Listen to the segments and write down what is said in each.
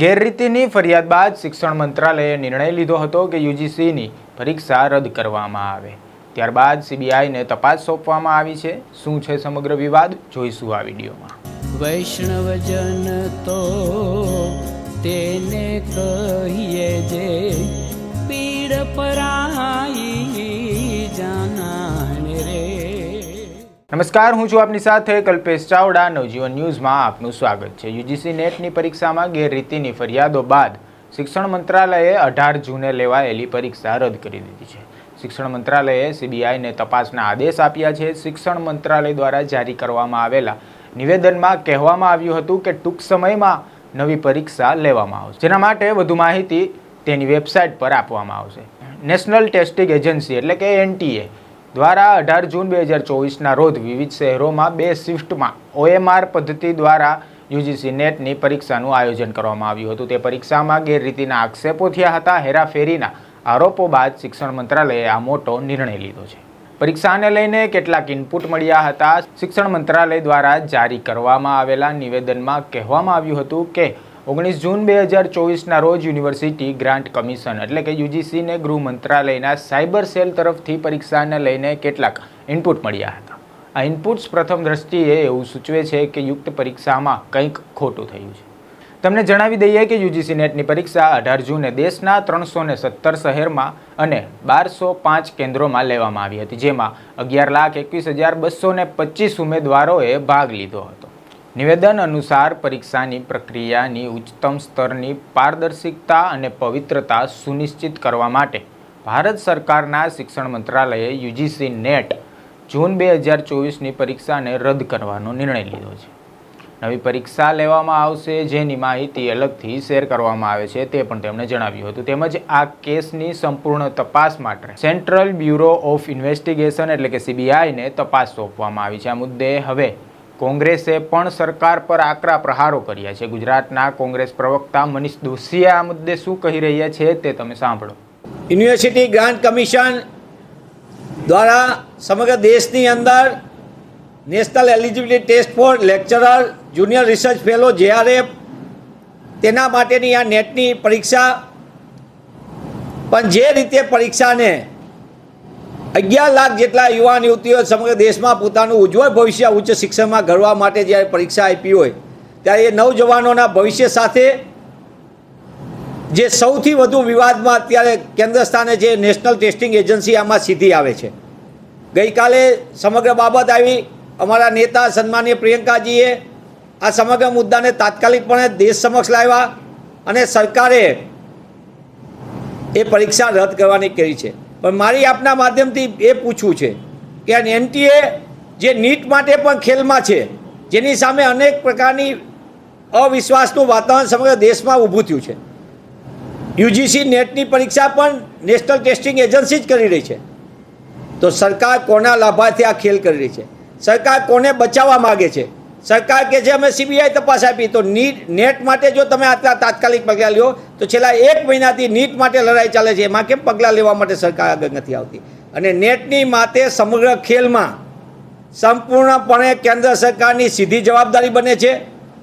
ગેરરીતિની ફરિયાદ બાદ શિક્ષણ મંત્રાલયે નિર્ણય લીધો હતો કે યુજીસીની પરીક્ષા રદ કરવામાં આવે. ત્યારબાદ સીબીઆઈને તપાસ સોંપવામાં આવી છે. શું છે સમગ્ર વિવાદ? જોઈશું આ વિડીયોમાં. વૈષ્ણવજન તો તેને કહીએ જે પીડ પરાઈ નમસ્કાર, હું છું આપની સાથે કલ્પેશ ચાવડા. નવજીવન ન્યૂઝમાં આપનું સ્વાગત છે. યુજીસી નેટની પરીક્ષામાં ગેરરીતિની ફરિયાદો બાદ શિક્ષણ મંત્રાલયે અઢાર જૂને લેવાયેલી પરીક્ષા રદ કરી દીધી છે. શિક્ષણ મંત્રાલયે સીબીઆઈને તપાસના આદેશ આપ્યા છે. શિક્ષણ મંત્રાલય દ્વારા જારી કરવામાં આવેલા નિવેદનમાં કહેવામાં આવ્યું હતું કે ટૂંક સમયમાં નવી પરીક્ષા લેવામાં આવશે. જેના માટે વધુ માહિતી તેની વેબસાઇટ પર આપવામાં આવશે. નેશનલ ટેસ્ટિંગ એજન્સી એટલે કે એનટીએ દ્વારા અઢાર જૂન બે હજાર ચોવીસના રોજ વિવિધ શહેરોમાં બે શિફ્ટમાં ઓએમઆર પદ્ધતિ દ્વારા યુજીસી નેટની પરીક્ષાનું આયોજન કરવામાં આવ્યું હતું. તે પરીક્ષામાં ગેરરીતિના આક્ષેપો થયા હતા. હેરાફેરીના આરોપો બાદ શિક્ષણ મંત્રાલયે આ મોટો નિર્ણય લીધો છે. પરીક્ષાને લઈને કેટલાક ઇનપુટ મળ્યા હતા. શિક્ષણ મંત્રાલય દ્વારા જારી કરવામાં આવેલા નિવેદનમાં કહેવામાં આવ્યું હતું કે ઓગણીસ જૂન બે હજાર ચોવીસના રોજ યુનિવર્સિટી ગ્રાન્ટ કમિશન એટલે કે યુજીસીને ગૃહ મંત્રાલયના સાયબર સેલ તરફથી પરીક્ષાને લઈને કેટલાક ઇનપુટ મળ્યા હતા. આ ઇનપુટ્સ પ્રથમ દ્રષ્ટિએ એવું સૂચવે છે કે યુક્ત પરીક્ષામાં કંઈક ખોટું થયું છે. તમને જણાવી દઈએ કે યુજીસી નેટની પરીક્ષા અઢાર જૂને દેશના ત્રણસો ને સત્તર શહેરમાં અને બારસો પાંચ કેન્દ્રોમાં લેવામાં આવી હતી, જેમાં અગિયાર લાખ એકવીસ હજાર બસો ને પચીસ ઉમેદવારોએ ભાગ લીધો હતો. નિવેદન અનુસાર પરીક્ષાની પ્રક્રિયાની ઉચ્ચતમ સ્તરની પારદર્શિકતા અને પવિત્રતા સુનિશ્ચિત કરવા માટે ભારત સરકારના શિક્ષણ મંત્રાલયે યુજીસી નેટ જૂન બે હજાર ચોવીસની પરીક્ષાને રદ કરવાનો નિર્ણય લીધો છે. નવી પરીક્ષા લેવામાં આવશે, જેની માહિતી અલગથી શેર કરવામાં આવે છે તે પણ તેમણે જણાવ્યું હતું. તેમજ આ કેસની સંપૂર્ણ તપાસ માટે સેન્ટ્રલ બ્યુરો ઓફ ઇન્વેસ્ટિગેશન એટલે કે સીબીઆઈને તપાસ સોંપવામાં આવી છે. આ મુદ્દે હવે કોંગ્રેસે પણ સરકાર પર આકરા પ્રહારો કર્યા છે. ગુજરાતના કોંગ્રેસ પ્રવક્તા મનીષ દોશીએ આ મુદ્દે શું કહી રહ્યા છે તે તમે સાંભળો. યુનિવર્સિટી ગ્રાન્ટ કમિશન દ્વારા સમગ્ર દેશની અંદર national eligibility test for lecturer, junior research fellow, JRF, તેના માટેની આ નેટની પરીક્ષા. પણ જે રીતે પરીક્ષાને અગિયાર લાખ જેટલા યુવાન યુવતીઓ સમગ્ર દેશમાં પોતાનું ઉજ્જવળ ભવિષ્ય, ઉચ્ચ શિક્ષણમાં ઘડવા માટે જ્યારે પરીક્ષા આપી હોય, ત્યારે એ નવજવાનોના ભવિષ્ય સાથે જે સૌથી વધુ વિવાદમાં અત્યારે કેન્દ્ર સ્થાને જે નેશનલ ટેસ્ટિંગ એજન્સી આમાં સીધી આવે છે. ગઈકાલે સમગ્ર બાબત આવી. અમારા નેતા સન્માનીય પ્રિયંકાજીએ આ સમગ્ર મુદ્દાને તાત્કાલિકપણે દેશ સમક્ષ લાવ્યા અને સરકારે એ પરીક્ષા રદ કરવાની કરી છે. પણ મારી આપના માધ્યમથી એ પૂછવું છે કે એનટીએ જે નીટ માટે પણ ખેલમાં છે, જેની સામે અનેક પ્રકારની અવિશ્વાસનું વાતાવરણ સમગ્ર દેશમાં ઊભું થયું છે. યુજીસી નેટની પરીક્ષા પણ નેશનલ ટેસ્ટિંગ એજન્સી જ કરી રહી છે. તો સરકાર કોના લાભાર્થી આ ખેલ કરી રહી છે? સરકાર કોને બચાવવા માગે છે? સરકાર કે છે અમે સીબીઆઈ તપાસ આપી, તો નીટ, નેટ માટે જો તમે આટલા તાત્કાલિક પગલાં લ્યો, તો છેલ્લા એક મહિનાથી નીટ માટે લડાઈ ચાલે છે, એમાં કેમ પગલાં લેવા માટે સરકાર આગળ નથી આવતી? અને નેટની માતે સમગ્ર ખેલમાં સંપૂર્ણપણે કેન્દ્ર સરકારની સીધી જવાબદારી બને છે,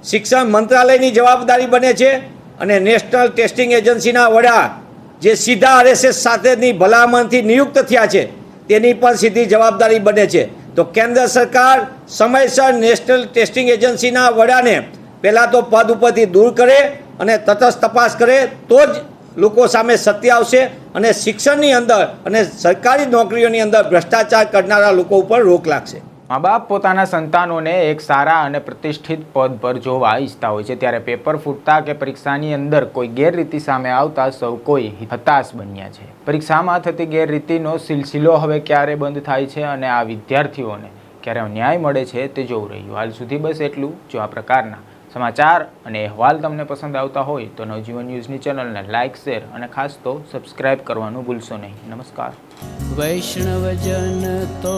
શિક્ષણ મંત્રાલયની જવાબદારી બને છે, અને નેશનલ ટેસ્ટિંગ એજન્સીના વડા જે સીધા આરએસએસ સાથેની ભલામણથી નિયુક્ત થયા છે, તેની પણ સીધી જવાબદારી બને છે. તો કેન્દ્ર સરકાર સમયસર નેશનલ ટેસ્ટિંગ એજન્સીના વડાને પહેલાં તો પદ ઉપરથી દૂર કરે અને તટસ્થ તપાસ કરે, તો જ લોકો સામે સત્ય આવશે અને શિક્ષણની અંદર અને સરકારી નોકરીઓની અંદર ભ્રષ્ટાચાર કરનારા લોકો ઉપર રોક લાગશે. મા બાપ પોતાના સંતાનોને એક સારા અને પ્રતિષ્ઠિત પદ પર જોવા ઈચ્છતા હોય છે. ત્યારે પેપર ફૂટતા કે પરીક્ષાની અંદર કોઈ ગેરરીતિ સામે આવતા સૌ કોઈ હતાશ બન્યા છે. પરીક્ષામાં થતી ગેરરીતિનો સિલસિલો હવે ક્યારે બંધ થાય છે અને આ વિદ્યાર્થીઓને ક્યારે ન્યાય મળે છે તે જોવું રહ્યું. હાલ સુધી બસ એટલું જો. આ પ્રકારના સમાચાર અને અહેવાલ તમને પસંદ આવતા હોય તો નવજીવન ન્યૂઝની ચેનલને લાઇક શેર અને ખાસ તો સબસ્ક્રાઇબ કરવાનું ભૂલશો નહીં. નમસ્કાર. વૈષ્ણવજન તો